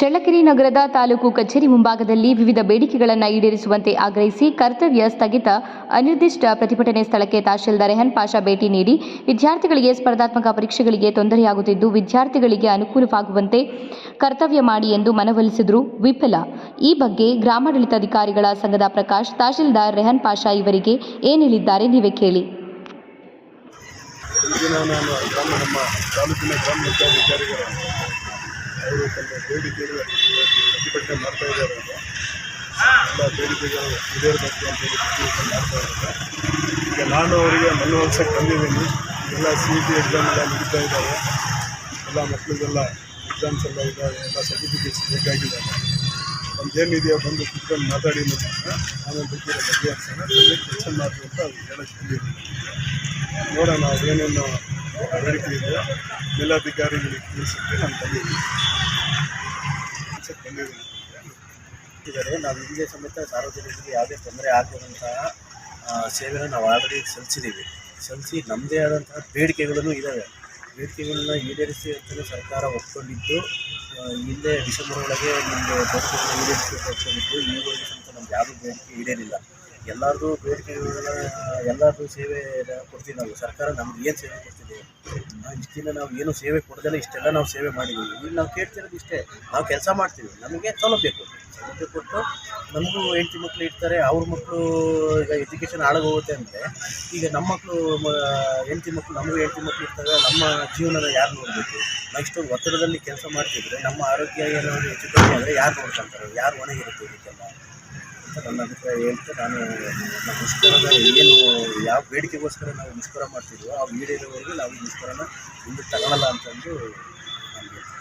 ಚಳ್ಳಕೆರೆ ನಗರದ ತಾಲೂಕು ಕಚೇರಿ ಮುಂಭಾಗದಲ್ಲಿ ವಿವಿಧ ಬೇಡಿಕೆಗಳನ್ನು ಈಡೇರಿಸುವಂತೆ ಆಗ್ರಹಿಸಿ ಕರ್ತವ್ಯ ಸ್ಥಗಿತ ಅನಿರ್ದಿಷ್ಟ ಪ್ರತಿಭಟನೆ ಸ್ಥಳಕ್ಕೆ ತಹಶೀಲ್ದಾರ್ ರೆಹನ್ ಪಾಷಾ ಭೇಟಿ ನೀಡಿ ವಿದ್ಯಾರ್ಥಿಗಳಿಗೆ ಸ್ಪರ್ಧಾತ್ಮಕ ಪರೀಕ್ಷೆಗಳಿಗೆ ತೊಂದರೆಯಾಗುತ್ತಿದ್ದು ವಿದ್ಯಾರ್ಥಿಗಳಿಗೆ ಅನುಕೂಲವಾಗುವಂತೆ ಕರ್ತವ್ಯ ಮಾಡಿ ಎಂದು ಮನವೊಲಿಸಿದರು ವಿಫಲ. ಈ ಬಗ್ಗೆ ಗ್ರಾಮಾಡಳಿತಾಧಿಕಾರಿಗಳ ಸಂಘದ ಪ್ರಕಾಶ್, ತಹಶೀಲ್ದಾರ್ ರೆಹನ್ ಪಾಷಾ ಇವರಿಗೆ ಏನು ಹೇಳಿದ್ದಾರೆ ನೀವೇ ಕೇಳಿ. ತಮ್ಮ ಬೇಡಿಕೆಗಳು ಪ್ರತಿಭಟನೆ ಮಾಡ್ತಾ ಇದ್ದಾರೆ. ಎಲ್ಲ ಬೇಡಿಕೆಗಳು ಈಡೇರಬೇಕು ಅಂತ ಹೇಳಿ ಪ್ರತಿಭಟನೆ ಮಾಡ್ತಾ ಇದ್ದಾರೆ. ಈಗ ನಾನು ಅವರಿಗೆ ಮನವೊಲಿಸಕ್ಕೆ ಬಂದಿದ್ದೀನಿ ಎಲ್ಲ ಸಿ ಇ ಟಿ ಎಕ್ಸಾಮ್ ಎಲ್ಲ ನಡೀತಾ ಇದ್ದಾವೆ. ಎಲ್ಲ ಮಕ್ಕಳಿಗೆಲ್ಲ ಎಕ್ಸಾಮ್ಸ್ ಎಲ್ಲ ಇದ್ದಾವೆ. ಎಲ್ಲ ಸರ್ಟಿಫಿಕೇಟ್ಸ್ ಬೇಕಾಗಿದ್ದಾವೆ ನಮ್ದೇನಿದೆಯೋ ಬಂದು ಕುತ್ಕೊಂಡು ಮಾತಾಡಿ ನಾನು ಬಗ್ಗೆ ಅಂತ ಬಗೆಹರಿಸೋಣ ಕೆಲಸ ಮಾಡ್ತೀವಿ ಅಂತ ಅದು ಹೇಳಕ್ಕೆ ನೋಡೋಣ ಅದೇನೇನು ಬೇಡಿಕೆ ಇದೆ ಜಿಲ್ಲಾಧಿಕಾರಿಗಳಿಗೆ ತಿಳಿಸಕ್ಕೆ ನಾನು ಬಂದಿದ್ದೀನಿ ನಾವು ಹಿಂದೆ ಸಮೇತ ಸಾರ್ವಜನಿಕರಿಗೆ ಯಾವುದೇ ತೊಂದರೆ ಆಗದಂತಹ ಸೇವೆಯನ್ನು ನಾವು ಆಲ್ರೆಡಿ ಸಲ್ಲಿಸಿದ್ದೀವಿ. ಸಲ್ಲಿಸಿ ನಮ್ಮದೇ ಆದಂತಹ ಬೇಡಿಕೆಗಳನ್ನು ಇದ್ದಾವೆ. ಬೇಡಿಕೆಗಳನ್ನ ಈಡೇರಿಸಿ ಅಂತಲೇ ಸರ್ಕಾರ ಒಪ್ಕೊಂಡಿದ್ದು ಹಿಂದೆ ಡಿಸೆಂಬರ್ ಒಳಗೆ ನಿಮ್ಮದು ಬೇಡಿಕೆಗಳನ್ನ ಈಡೇರಿಸಿ ಒಪ್ಕೊಂಡಿದ್ದು ಒಳಗೆ ಸಮೇತ ನಮ್ಗೆ ಯಾವುದೂ ಬೇಡಿಕೆ ಈಡೇರಿಲ್ಲ. ಎಲ್ಲರದು ಬೇಡಿಕೆಗಳನ್ನ ಎಲ್ಲರದು ಸೇವೆ ಕೊಡ್ತೀವಿ ನಾವು. ಸರ್ಕಾರ ನಮ್ಗೆ ಏನು ಸೇವೆ ಕೊಡ್ತಿದೆ? ಇಷ್ಟಿಂದ ಇಷ್ಟು ನಾವು ಏನು ಸೇವೆ ಕೊಡ್ದಲ್ಲ ಇಷ್ಟೆಲ್ಲ ನಾವು ಸೇವೆ ಮಾಡಿದ್ದೀವಿ. ಈಗ ನಾವು ಕೇಳ್ತಿರೋದು ಇಷ್ಟೇ, ನಾವು ಕೆಲಸ ಮಾಡ್ತೀವಿ. ನಮಗೆ ಸೌಲಭ್ಯ ಕೊಟ್ಟು ಸೌಲಭ್ಯ ಕೊಟ್ಟು ನಮಗೂ ಹೆಂಡತಿ ಮಕ್ಕಳು ಇರ್ತಾರೆ, ಅವ್ರ ಮಕ್ಕಳು ಈಗ ಎಜುಕೇಷನ್ ಹಾಳಾಗೋಗುತ್ತೆ ಅಂದರೆ ಈಗ ನಮ್ಮ ಮಕ್ಕಳು ಹೆಂಡತಿ ಮಕ್ಕಳು ನಮಗೂ ಹೆಂಡತಿ ಮಕ್ಕಳು ಇರ್ತಾರೆ, ನಮ್ಮ ಜೀವನನ ಯಾರು ನೋಡಬೇಕು? ನಾವು ಇಷ್ಟೊಂದು ಒತ್ತಡದಲ್ಲಿ ಕೆಲಸ ಮಾಡ್ತಿದ್ರೆ ನಮ್ಮ ಆರೋಗ್ಯ ಏನಾದರೂ ಹೆಚ್ಚು ಕಮ್ಮಿ ಆದರೆ ಯಾರು ನೋಡ್ಕೊಳ್ತಾರೆ ಯಾರು ಒಣಗಿರುತ್ತೆ ಇದಕ್ಕೆಲ್ಲ? ನನ್ನ ಅಭಿಪ್ರಾಯ ಹೇಳ್ತಾ ನಾನು ನಮ್ಮ ಮುಷ್ಕರನ ಏನು ಯಾವ ಬೇಡಿಕೆಗೋಸ್ಕರ ನಾವು ಮುಷ್ಕರ ಮಾಡ್ತಿದ್ವೋ ಆ ಈಡೇರೋವರೆಗೂ ನಾವು ಮುಷ್ಕರನ ಮುಂದೆ ತಗೊಳ್ಳಲ್ಲ ಅಂತಂದು ನಾನು ಹೇಳ್ತೀನಿ.